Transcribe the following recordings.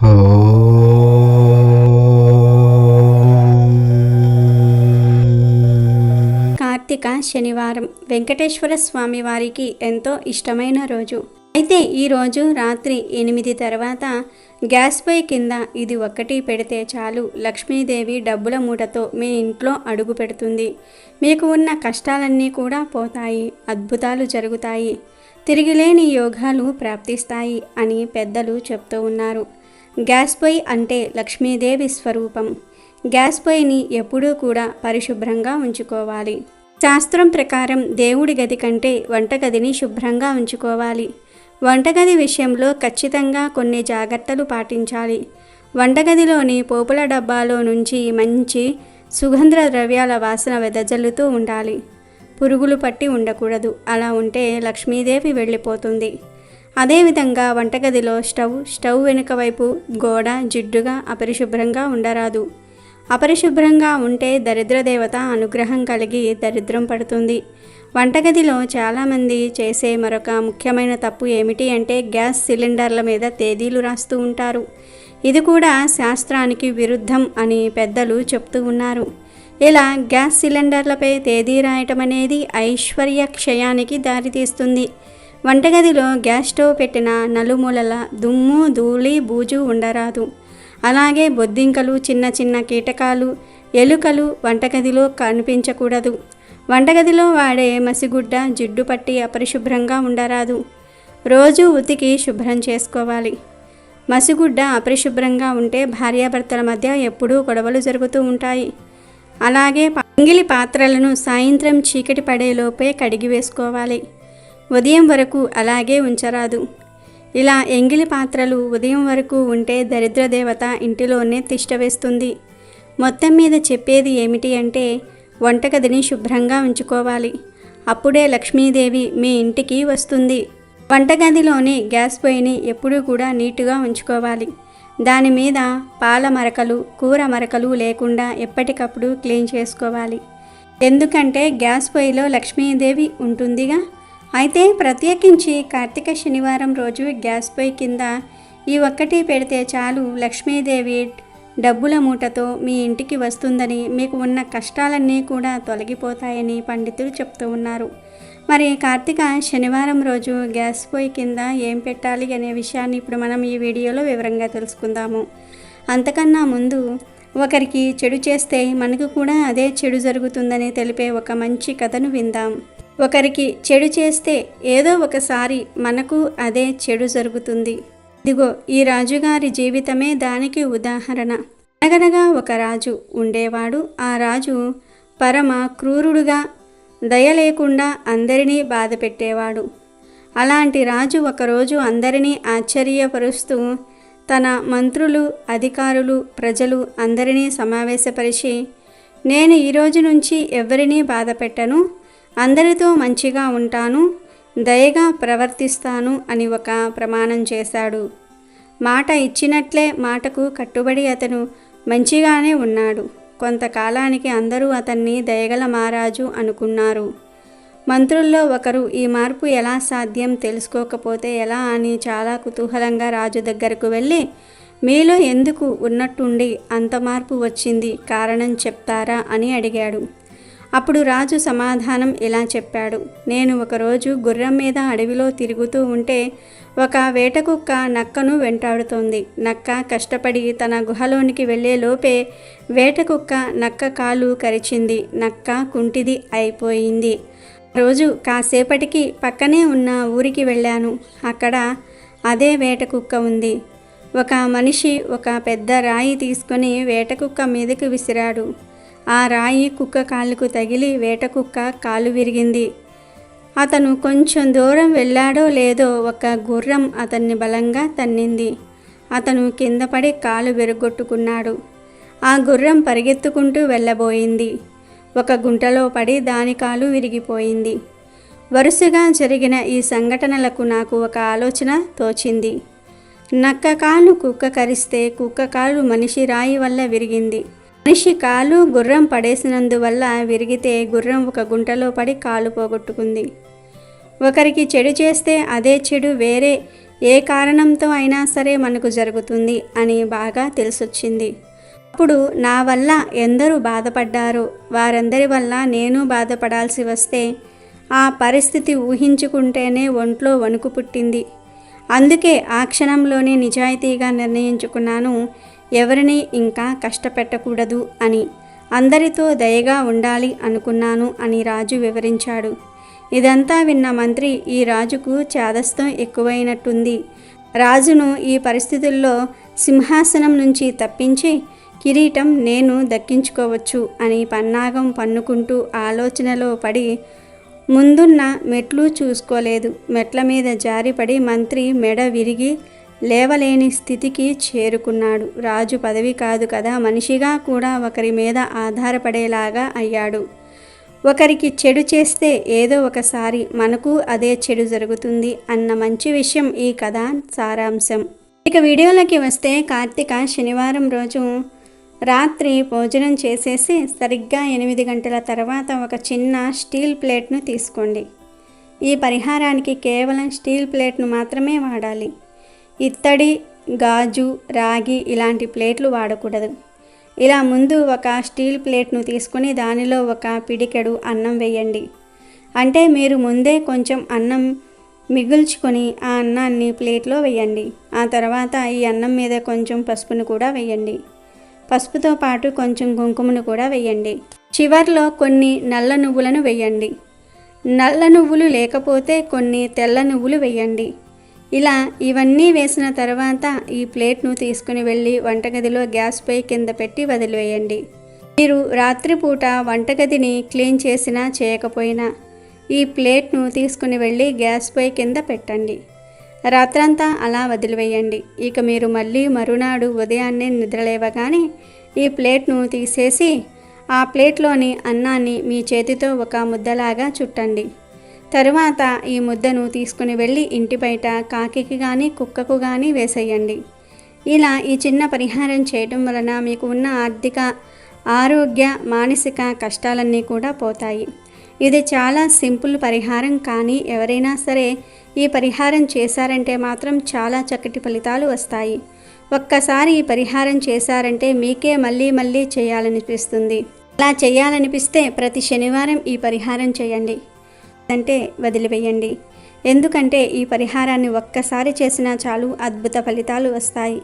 కార్తీక శనివారం వెంకటేశ్వర స్వామి వారికి ఎంతో ఇష్టమైన రోజు. అయితే ఈరోజు రాత్రి ఎనిమిది తర్వాత గ్యాస్ పై కింద ఇది ఒక్కటి పెడితే చాలు. లక్ష్మీదేవి డబ్బుల మూటతో మీ ఇంట్లో అడుగు పెడుతుంది. మీకు ఉన్న కష్టాలన్నీ కూడా పోతాయి అద్భుతాలు జరుగుతాయి. తిరిగిలేని యోగాలు ప్రాప్తిస్తాయి అని పెద్దలు చెప్తూ ఉన్నారు. గ్యాస్ పొయ్యి అంటే లక్ష్మీదేవి స్వరూపం. గ్యాస్ పొయ్యిని ఎప్పుడూ కూడా పరిశుభ్రంగా ఉంచుకోవాలి. శాస్త్రం ప్రకారం దేవుడి గది కంటే వంటగదిని శుభ్రంగా ఉంచుకోవాలి. వంటగది విషయంలో ఖచ్చితంగా కొన్ని జాగ్రత్తలు పాటించాలి. వంటగదిలోని పోపుల డబ్బాలో నుంచి మంచి సుగంధ ద్రవ్యాల వాసన వెదజల్లుతూ ఉండాలి. పురుగులు పట్టి ఉండకూడదు. అలా ఉంటే లక్ష్మీదేవి వెళ్ళిపోతుంది. అదేవిధంగా వంటగదిలో స్టవ్ స్టవ్ వెనుక వైపు గోడ జిడ్డుగా అపరిశుభ్రంగా ఉండరాదు. అపరిశుభ్రంగా ఉంటే దరిద్ర దేవత అనుగ్రహం కలిగి దరిద్రం పడుతుంది. వంటగదిలో చాలామంది చేసే మరొక ముఖ్యమైన తప్పు ఏమిటి అంటే గ్యాస్ సిలిండర్ల మీద తేదీలు రాస్తూ ఉంటారు. ఇది కూడా శాస్త్రానికి విరుద్ధం అని పెద్దలు చెప్తూ ఉన్నారు. ఇలా గ్యాస్ సిలిండర్లపై తేదీ రాయటం అనేది ఐశ్వర్య క్షయానికి దారితీస్తుంది. వంటగదిలో గ్యాస్ స్టవ్ పెట్టిన నలుమూలల దుమ్ము ధూళి బూజు ఉండరాదు. అలాగే బొద్దింకలు చిన్న చిన్న కీటకాలు ఎలుకలు వంటగదిలో కనిపించకూడదు. వంటగదిలో వాడే మసిగుడ్డ జిడ్డు పట్టి అపరిశుభ్రంగా ఉండరాదు. రోజు ఉతికి శుభ్రం చేసుకోవాలి. మసిగుడ్డ అపరిశుభ్రంగా ఉంటే భార్యాభర్తల మధ్య ఎప్పుడూ గొడవలు జరుగుతూ ఉంటాయి. అలాగే పంగిలి పాత్రలను సాయంత్రం చీకటి పడేలోపే కడిగి వేసుకోవాలి ఉదయం వరకు అలాగే ఉంచరాదు. ఇలా ఎంగిలి పాత్రలు ఉదయం వరకు ఉంటే దరిద్ర దేవత ఇంటిలోనే తిష్టవేస్తుంది మొత్తం మీద చెప్పేది ఏమిటి అంటే వంటగదిని శుభ్రంగా ఉంచుకోవాలి. అప్పుడే లక్ష్మీదేవి మీ ఇంటికి వస్తుంది. వంటగదిలోని గ్యాస్ పొయ్యిని ఎప్పుడూ కూడా నీటుగా ఉంచుకోవాలి. దాని మీద పాల మరకలు కూర మరకలు లేకుండా ఎప్పటికప్పుడు క్లీన్ చేసుకోవాలి. ఎందుకంటే గ్యాస్ పొయ్యిలో లక్ష్మీదేవి ఉంటుందిగా. అయితే ప్రత్యేకించి కార్తీక శనివారం రోజు గ్యాస్ పొయ్యి కింద ఈ ఒక్కటి పెడితే చాలు లక్ష్మీదేవి డబ్బుల మూటతో మీ ఇంటికి వస్తుందని మీకు ఉన్న కష్టాలన్నీ కూడా తొలగిపోతాయని పండితులు చెప్తూ ఉన్నారు. మరి కార్తీక శనివారం రోజు గ్యాస్ పొయ్యి కింద ఏం పెట్టాలి అనే విషయాన్ని ఇప్పుడు మనం ఈ వీడియోలో వివరంగా తెలుసుకుందాము. అంతకన్నా ముందు ఒకరికి చెడు చేస్తే మనకు కూడా అదే చెడు జరుగుతుందని తెలిపే ఒక మంచి కథను విందాం. ఒకరికి చెడు చేస్తే ఏదో ఒకసారి మనకు అదే చెడు జరుగుతుంది. ఇదిగో ఈ రాజుగారి జీవితమే దానికి ఉదాహరణ. అనగనగా ఒక రాజు ఉండేవాడు. ఆ రాజు పరమ క్రూరుడుగా దయ లేకుండా అందరినీ బాధ పెట్టేవాడు. అలాంటి రాజు ఒకరోజు అందరినీ ఆశ్చర్యపరుస్తూ తన మంత్రులు అధికారులు ప్రజలు అందరినీ సమావేశపరిచి నేను ఈ రోజు నుంచి ఎవరినీ బాధ పెట్టను? అందరితో మంచిగా ఉంటాను దయగా ప్రవర్తిస్తాను అని ఒక ప్రమాణం చేశాడు. మాట ఇచ్చినట్లే మాటకు కట్టుబడి అతను మంచిగానే ఉన్నాడు. కొంతకాలానికి అందరూ అతన్ని దయగల మహారాజు అనుకున్నారు. మంత్రుల్లో ఒకరు ఈ మార్పు ఎలా సాధ్యం తెలుసుకోకపోతే ఎలా అని చాలా కుతూహలంగా రాజు దగ్గరకు వెళ్ళి మీలో ఎందుకు ఉన్నట్టుండి అంత మార్పు వచ్చింది కారణం చెప్తారా అని అడిగాడు. అప్పుడు రాజు సమాధానం ఇలా చెప్పాడు. నేను ఒకరోజు గుర్రం మీద అడవిలో తిరుగుతూ ఉంటే ఒక వేటకుక్క నక్కను వెంటాడుతోంది. నక్క కష్టపడి తన గుహలోనికి వెళ్ళే లోపే వేటకుక్క నక్క కాలు కరిచింది. నక్క కుంటిది అయిపోయింది. రోజు కాసేపటికి పక్కనే ఉన్న ఊరికి వెళ్ళాను. అక్కడ అదే వేటకుక్క ఉంది. ఒక మనిషి ఒక పెద్ద రాయి తీసుకొని వేటకుక్క మీదకు విసిరాడు. ఆ రాయి కుక్క కాలుకు తగిలి వేట కుక్క కాలు విరిగింది. అతను కొంచెం దూరం వెళ్ళాడో లేదో ఒక గుర్రం అతన్ని బలంగా తన్నింది. అతను కింద పడి కాలు విరగొట్టుకున్నాడు ఆ గుర్రం పరిగెత్తుకుంటూ వెళ్ళబోయింది. ఒక గుంటలో పడి దాని కాలు విరిగిపోయింది. వరుసగా జరిగిన ఈ సంఘటనలకు నాకు ఒక ఆలోచన తోచింది. నక్క కాలు కుక్క కరిస్తే కుక్క కాలు మనిషి రాయి వల్ల విరిగింది. మనిషి కాలు గుర్రం పడేసినందువల్ల విరిగితే గుర్రం ఒక గుంటలో పడి కాలు పోగొట్టుకుంది. ఒకరికి చెడు చేస్తే అదే చెడు వేరే ఏ కారణంతో అయినా సరే మనకు జరుగుతుంది అని బాగా తెలిసొచ్చింది. అప్పుడు నా వల్ల ఎందరూ బాధపడ్డారో వారందరి వల్ల నేను బాధపడాల్సి వస్తే ఆ పరిస్థితి ఊహించుకుంటేనే ఒంట్లో వణుకు పుట్టింది. అందుకే ఆ క్షణంలోనే నిజాయితీగా నిర్ణయించుకున్నాను ఎవరిని ఇంకా కష్టపెట్టకూడదు అని అందరితో దయగా ఉండాలి అనుకున్నాను అని రాజు వివరించాడు. ఇదంతా విన్న మంత్రి ఈ రాజుకు చాదస్తం ఎక్కువైనట్టుంది. రాజును ఈ పరిస్థితుల్లో సింహాసనం నుంచి తప్పించి కిరీటం నేను దక్కించుకోవచ్చు అని పన్నాగం పన్నుకుంటూ ఆలోచనలో పడి ముందున్న మెట్లు చూసుకోలేదు. మెట్ల మీద జారిపడి మంత్రి మెడ విరిగి లేవలేని స్థితికి చేరుకున్నాడు. రాజు పదవి కాదు కదా మనిషిగా కూడా ఒకరి మీద ఆధారపడేలాగా అయ్యాడు. ఒకరికి చెడు చేస్తే ఏదో ఒకసారి మనకు అదే చెడు జరుగుతుంది అన్న మంచి విషయం ఈ కథ సారాంశం. ఇక వీడియోలోకి వస్తే కార్తీక శనివారం రోజు రాత్రి భోజనం చేసేసి సరిగ్గా ఎనిమిది గంటల తర్వాత ఒక చిన్న స్టీల్ ప్లేట్ను తీసుకోండి. ఈ పరిహారానికి కేవలం స్టీల్ ప్లేట్ను మాత్రమే వాడాలి. ఇత్తడి గాజు రాగి ఇలాంటి ప్లేట్లు వాడకూడదు. ఇలా ముందు ఒక స్టీల్ ప్లేట్ను తీసుకొని దానిలో ఒక పిడికెడు అన్నం వేయండి. అంటే మీరు ముందే కొంచెం అన్నం మిగుల్చుకొని ఆ అన్నాన్ని ప్లేట్లో వేయండి. ఆ తర్వాత ఈ అన్నం మీద కొంచెం పసుపును కూడా వేయండి. పసుపుతో పాటు కొంచెం కుంకుమను కూడా వేయండి. చివర్లో కొన్ని నల్ల నువ్వులను వేయండి. నల్ల నువ్వులు లేకపోతే కొన్ని తెల్ల నువ్వులు వేయండి. ఇలా ఇవన్నీ వేసిన తర్వాత ఈ ప్లేట్ను తీసుకుని వెళ్ళి వంటగదిలో గ్యాస్పై కింద పెట్టి వదిలివేయండి. మీరు రాత్రిపూట వంటగదిని క్లీన్ చేసినా చేయకపోయినా ఈ ప్లేట్ను తీసుకుని వెళ్ళి గ్యాస్పై కింద పెట్టండి. రాత్రంతా అలా వదిలివేయండి. ఇక మీరు మళ్ళీ మరునాడు ఉదయాన్నే నిద్రలేవగానే ఈ ప్లేట్ను తీసేసి ఆ ప్లేట్లోని అన్నాన్ని మీ చేతితో ఒక ముద్దలాగా చుట్టండి. తరువాత ఈ ముద్దను తీసుకుని వెళ్ళి ఇంటి బయట కాకికి కానీ కుక్కకు కానీ వేసేయండి. ఇలా ఈ చిన్న పరిహారం చేయడం వలన మీకు ఉన్న ఆర్థిక ఆరోగ్య మానసిక కష్టాలన్నీ కూడా పోతాయి. ఇది చాలా సింపుల్ పరిహారం కానీ ఎవరైనా సరే ఈ పరిహారం చేశారంటే మాత్రం చాలా చక్కటి ఫలితాలు వస్తాయి. ఒక్కసారి ఈ పరిహారం చేశారంటే మీకే మళ్ళీ మళ్ళీ చేయాలనిపిస్తుంది. అలా చేయాలనిపిస్తే ప్రతి శనివారం ఈ పరిహారం చేయండి. అంటే వదిలివేయండి. ఎందుకంటే ఈ పరిహారాన్ని ఒక్కసారి చేసినా చాలు అద్భుత ఫలితాలు వస్తాయి.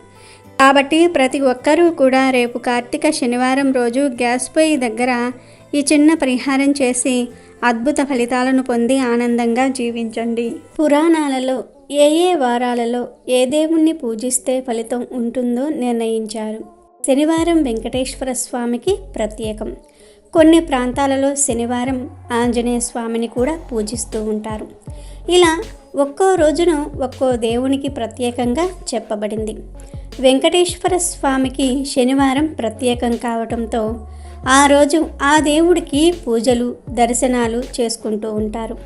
కాబట్టి ప్రతి ఒక్కరూ కూడా రేపు కార్తీక శనివారం రోజు గ్యాస్ పొయ్యి దగ్గర ఈ చిన్న పరిహారం చేసి అద్భుత ఫలితాలను పొంది ఆనందంగా జీవించండి. పురాణాలలో ఏ ఏ వారాలలో ఏ దేవుణ్ణి పూజిస్తే ఫలితం ఉంటుందో నిర్ణయించారు. శనివారం వెంకటేశ్వర స్వామికి ప్రత్యేకం. కొన్ని ప్రాంతాలలో శనివారం ఆంజనేయ స్వామిని కూడా పూజిస్తూ ఉంటారు. ఇలా ఒక్కో రోజును ఒక్కో దేవునికి ప్రత్యేకంగా చెప్పబడింది. వెంకటేశ్వర స్వామికి శనివారం ప్రత్యేకం కావటంతో ఆ రోజు ఆ దేవుడికి పూజలు దర్శనాలు చేసుకుంటూ ఉంటారు.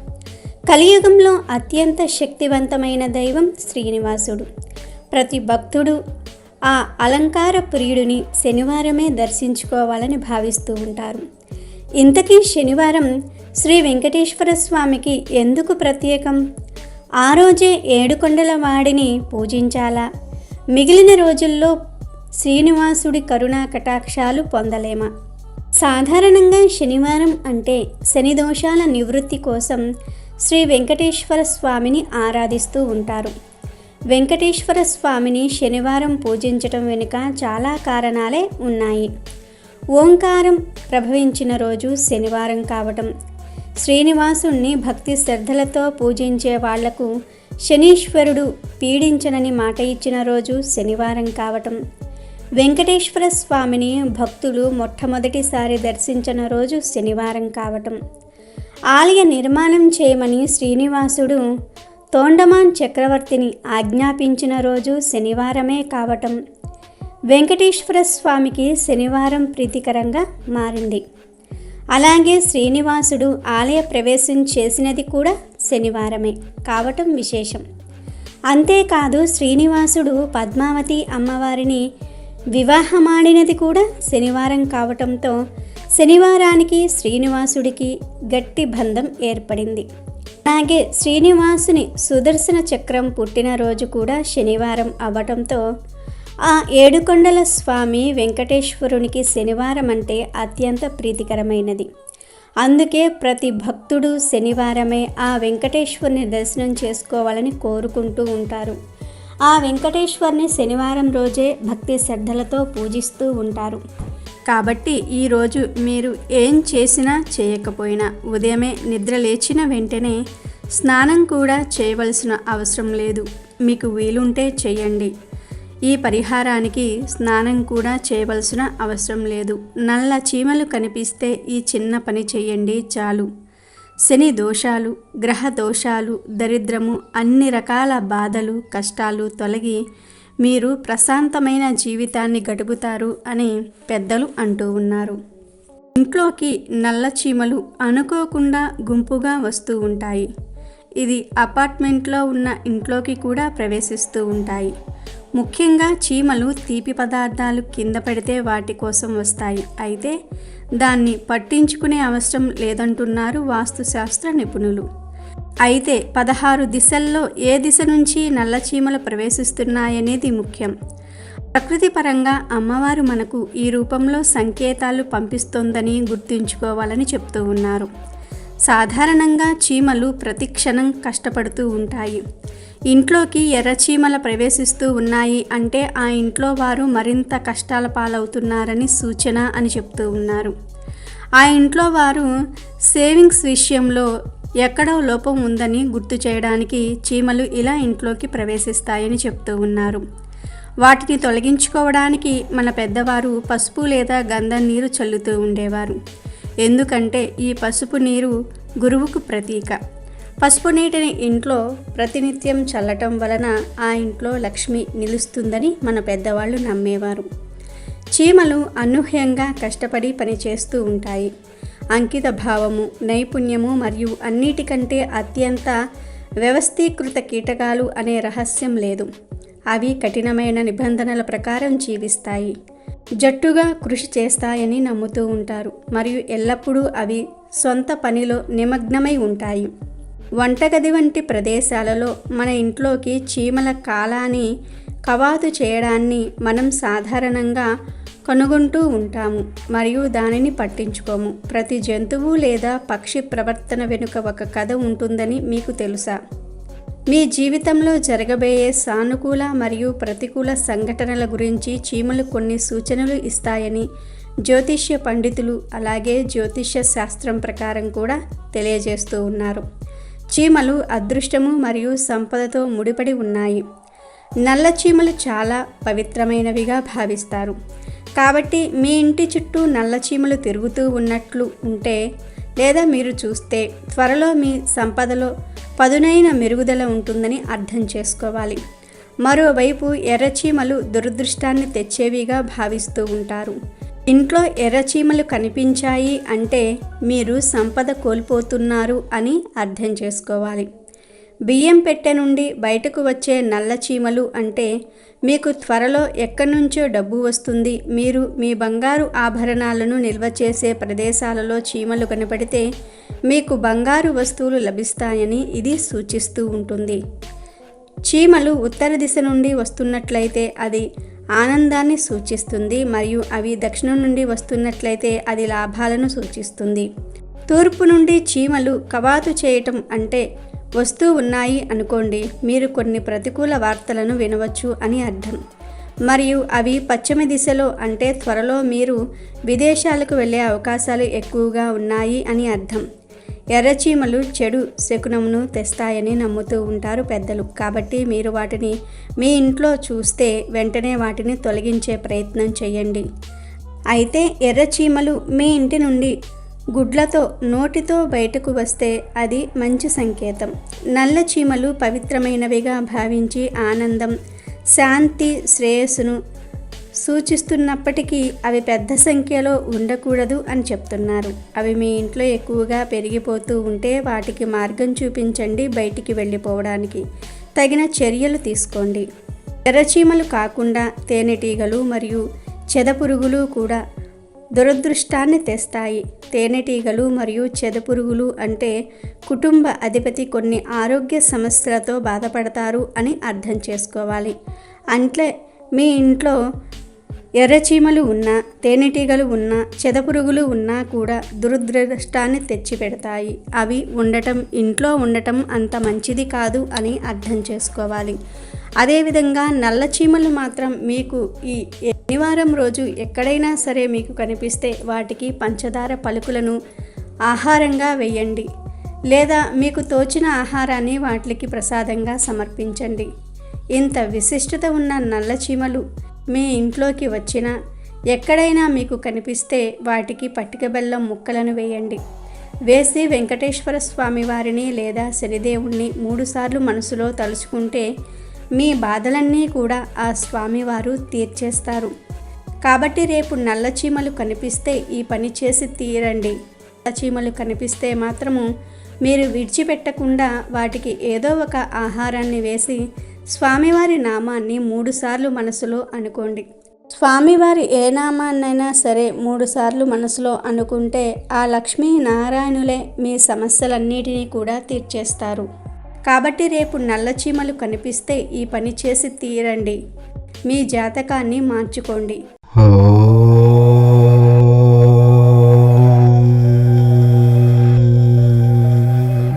కలియుగంలో అత్యంత శక్తివంతమైన దైవం శ్రీనివాసుడు. ప్రతి భక్తుడు ఆ అలంకార ప్రియుడిని శనివారమే దర్శించుకోవాలని భావిస్తూ ఉంటారు. ఇంతకీ శనివారం శ్రీ వెంకటేశ్వర స్వామికి ఎందుకు ప్రత్యేకం? ఆ రోజే ఏడుకొండల వాడిని పూజించాలా? మిగిలిన రోజుల్లో శ్రీనివాసుడి కరుణా కటాక్షాలు పొందలేమా? సాధారణంగా శనివారం అంటే శని దోషాల నివృత్తి కోసం శ్రీ వెంకటేశ్వర స్వామిని ఆరాధిస్తూ ఉంటారు. వెంకటేశ్వర స్వామిని శనివారం పూజించటం వెనుక చాలా కారణాలే ఉన్నాయి. ఓంకారం ప్రభవించిన రోజు శనివారం కావటం. శ్రీనివాసుణ్ణి భక్తి శ్రద్ధలతో పూజించే వాళ్ళకు శనీశ్వరుడు పీడించనని మాట ఇచ్చిన రోజు శనివారం కావటం. వెంకటేశ్వర స్వామిని భక్తులు మొట్టమొదటిసారి దర్శించిన రోజు శనివారం కావటం. ఆలయ నిర్మాణం చేయమని శ్రీనివాసుడు తోండమాన్ చక్రవర్తిని ఆజ్ఞాపించిన రోజు శనివారమే కావటం. వెంకటేశ్వర స్వామికి శనివారం ప్రీతికరంగా మారింది. అలాగే శ్రీనివాసుడు ఆలయ ప్రవేశం చేసినది కూడా శనివారమే కావటం విశేషం. అంతేకాదు శ్రీనివాసుడు పద్మావతి అమ్మవారిని వివాహమాడినది కూడా శనివారం కావటంతో శనివారానికి శ్రీనివాసుడికి గట్టి బంధం ఏర్పడింది. అలాగే శ్రీనివాసుని సుదర్శన చక్రం పుట్టినరోజు కూడా శనివారం అవ్వటంతో ఆ ఏడుకొండల స్వామి వెంకటేశ్వరునికి శనివారం అంటే అత్యంత ప్రీతికరమైనది. అందుకే ప్రతి భక్తుడు శనివారమే ఆ వెంకటేశ్వరుని దర్శనం చేసుకోవాలని కోరుకుంటూ ఉంటారు. ఆ వెంకటేశ్వరుని శనివారం రోజే భక్తి శ్రద్ధలతో పూజిస్తూ ఉంటారు. కాబట్టి ఈరోజు మీరు ఏం చేసినా చేయకపోయినా ఉదయమే నిద్ర లేచిన వెంటనే స్నానం కూడా చేయవలసిన అవసరం లేదు. మీకు వీలుంటే చేయండి. ఈ పరిహారానికి స్నానం కూడా చేయవలసిన అవసరం లేదు. నల్ల చీమలు కనిపిస్తే ఈ చిన్న పని చేయండి చాలు. శని దోషాలు గ్రహ దోషాలు దరిద్రము అన్ని రకాల బాధలు కష్టాలు తొలగి మీరు ప్రశాంతమైన జీవితాన్ని గడుపుతారు అని పెద్దలు అంటూ ఉన్నారు. ఇంట్లోకి నల్ల చీమలు అనుకోకుండా గుంపుగా వస్తూ ఉంటాయి. ఇది అపార్ట్మెంట్లో ఉన్న ఇంట్లోకి కూడా ప్రవేశిస్తూ ఉంటాయి. ముఖ్యంగా చీమలు తీపి పదార్థాలు కింద పెడితే వాటి కోసం వస్తాయి. అయితే దాన్ని పట్టించుకునే అవసరం లేదంటున్నారు వాస్తుశాస్త్ర నిపుణులు. అయితే పదహారు దిశల్లో ఏ దిశ నుంచి నల్ల చీమలు ప్రవేశిస్తున్నాయనేది ముఖ్యం. ప్రకృతి పరంగా అమ్మవారు మనకు ఈ రూపంలో సంకేతాలు పంపిస్తోందని గుర్తుంచుకోవాలని చెప్తూ ఉన్నారు. సాధారణంగా చీమలు ప్రతి క్షణం కష్టపడుతూ ఉంటాయి. ఇంట్లోకి ఎర్రచీమల ప్రవేశిస్తూ ఉన్నాయి అంటే ఆ ఇంట్లో వారు మరింత కష్టాల పాలవుతున్నారని సూచన అని చెప్తూ ఉన్నారు. ఆ ఇంట్లో వారు సేవింగ్స్ విషయంలో ఎక్కడో లోపం ఉందని గుర్తు చేయడానికి చీమలు ఇలా ఇంట్లోకి ప్రవేశిస్తాయని చెప్తూ ఉన్నారు. వాటిని తొలగించుకోవడానికి మన పెద్దవారు పసుపు లేదా గంధం నీరు చల్లుతూ ఉండేవారు. ఎందుకంటే ఈ పసుపు నీరు గురువుకు ప్రతీక. పసుపు నీటిని ఇంట్లో ప్రతినిత్యం చల్లటం వలన ఆ ఇంట్లో లక్ష్మి నిలుస్తుందని మన పెద్దవాళ్ళు నమ్మేవారు. చీమలు అనూహ్యంగా కష్టపడి పనిచేస్తూ ఉంటాయి. అంకిత భావము నైపుణ్యము మరియు అన్నిటికంటే అత్యంత వ్యవస్థీకృత కీటకాలు అనే రహస్యం లేదు. అవి కఠినమైన నిబంధనల ప్రకారం జీవిస్తాయి. జట్టుగా కృషి చేస్తాయని నమ్ముతూ ఉంటారు. మరియు ఎల్లప్పుడూ అవి సొంత పనిలో నిమగ్నమై ఉంటాయి. వంటగది వంటి ప్రదేశాలలో మన ఇంట్లోకి చీమల కాలాన్ని కవాతు చేయడాన్ని మనం సాధారణంగా కనుగొంటూ ఉంటాము మరియు దానిని పట్టించుకోము. ప్రతి జంతువు లేదా పక్షి ప్రవర్తన వెనుక ఒక కథ ఉంటుందని మీకు తెలుసా? మీ జీవితంలో జరగబోయే సానుకూల మరియు ప్రతికూల సంఘటనల గురించి చీమలు కొన్ని సూచనలు ఇస్తాయని జ్యోతిష్య పండితులు అలాగే జ్యోతిష్య శాస్త్రం ప్రకారం కూడా తెలియజేస్తూ ఉన్నారు. చీమలు అదృష్టము మరియు సంపదతో ముడిపడి ఉన్నాయి. నల్ల చీమలు చాలా పవిత్రమైనవిగా భావిస్తారు. కాబట్టి మీ ఇంటి చుట్టూ నల్ల చీమలు తిరుగుతూ ఉన్నట్లు ఉంటే లేదా మీరు చూస్తే త్వరలో మీ సంపదలో పదునైన మెరుగుదల ఉంటుందని అర్థం చేసుకోవాలి. మరోవైపు ఎర్రచీమలు దురదృష్టాన్ని తెచ్చేవిగా భావిస్తూ ఉంటారు. ఇంట్లో ఎర్రచీమలు కనిపించాయి అంటే మీరు సంపద కోల్పోతున్నారు అని అర్థం చేసుకోవాలి. బియ్యం పెట్టె నుండి బయటకు వచ్చే నల్ల చీమలు అంటే మీకు త్వరలో ఎక్కడి నుంచో డబ్బు వస్తుంది. మీరు మీ బంగారు ఆభరణాలను నిల్వ చేసే ప్రదేశాలలో చీమలు కనపడితే మీకు బంగారు వస్తువులు లభిస్తాయని ఇది సూచిస్తూ ఉంటుంది. చీమలు ఉత్తర దిశ నుండి వస్తున్నట్లయితే అది ఆనందాన్ని సూచిస్తుంది మరియు అవి దక్షిణం నుండి వస్తున్నట్లయితే అది లాభాలను సూచిస్తుంది. తూర్పు నుండి చీమలు కవాతు చేయటం అంటే వస్తూ ఉన్నాయి అనుకోండి మీరు కొన్ని ప్రతికూల వార్తలను వినవచ్చు అని అర్థం. మరియు అవి పశ్చిమ దిశలో అంటే త్వరలో మీరు విదేశాలకు వెళ్ళే అవకాశాలు ఎక్కువగా ఉన్నాయి అని అర్థం. ఎర్రచీమలు చెడు శకునమును తెస్తాయని నమ్ముతూ ఉంటారు పెద్దలు. కాబట్టి మీరు వాటిని మీ ఇంట్లో చూస్తే వెంటనే వాటిని తొలగించే ప్రయత్నం చేయండి. అయితే ఎర్రచీమలు మీ ఇంటి నుండి గుడ్లతో నోటితో బయటకు వస్తే అది మంచి సంకేతం. నల్ల చీమలు పవిత్రమైనవిగా భావించి ఆనందం శాంతి శ్రేయస్సును సూచిస్తున్నప్పటికీ అవి పెద్ద సంఖ్యలో ఉండకూడదు అని చెప్తున్నారు. అవి మీ ఇంట్లో ఎక్కువగా పెరిగిపోతూ ఉంటే వాటికి మార్గం చూపించండి బయటికి వెళ్ళిపోవడానికి. తగిన చర్యలు తీసుకోండి. ఎర్రచీమలు కాకుండా తేనెటీగలు మరియు చెదపురుగులు కూడా దురదృష్టాన్ని తెస్తాయి. తేనెటీగలు మరియు చెదపురుగులు అంటే కుటుంబ అధిపతి కొన్ని ఆరోగ్య సమస్యలతో బాధపడతారు అని అర్థం చేసుకోవాలి. అంటే మీ ఇంట్లో ఎర్రచీమలు ఉన్నా తేనెటీగలు ఉన్నా చెదపురుగులు ఉన్నా కూడా దురదృష్టాన్ని తెచ్చిపెడతాయి. అవి ఉండటం ఇంట్లో ఉండటం అంత మంచిది కాదు అని అర్థం చేసుకోవాలి. అదేవిధంగా నల్ల చీమలు మాత్రం మీకు ఈ శనివారం రోజు ఎక్కడైనా సరే మీకు కనిపిస్తే వాటికి పంచదార పలుకులను ఆహారంగా వేయండి. లేదా మీకు తోచిన ఆహారాన్ని వాటికి ప్రసాదంగా సమర్పించండి. ఇంత విశిష్టత ఉన్న నల్ల చీమలు మీ ఇంట్లోకి వచ్చిన ఎక్కడైనా మీకు కనిపిస్తే వాటికి పట్టిక బెల్లం ముక్కలను వేయండి. వేసి వెంకటేశ్వర స్వామి వారిని లేదా శనిదేవుణ్ణి మూడుసార్లు మనసులో తలుచుకుంటే మీ బాధలన్నీ కూడా ఆ స్వామివారు తీర్చేస్తారు. కాబట్టి రేపు నల్ల చీమలు కనిపిస్తే ఈ పని చేసి తీరండి. నల్ల చీమలు కనిపిస్తే మాత్రము మీరు విడిచిపెట్టకుండా వాటికి ఏదో ఒక ఆహారాన్ని వేసి స్వామివారి నామాన్ని మూడుసార్లు మనసులో అనుకోండి. స్వామివారి ఏ నామాన్నైనా సరే మూడుసార్లు మనసులో అనుకుంటే ఆ లక్ష్మీ నారాయణులే మీ సమస్యలన్నిటినీ కూడా తీర్చేస్తారు. కాబట్టి రేపు నల్ల చీమలు కనిపిస్తే ఈ పని చేసి తీరండి. మీ జాతకాన్ని మార్చుకోండి.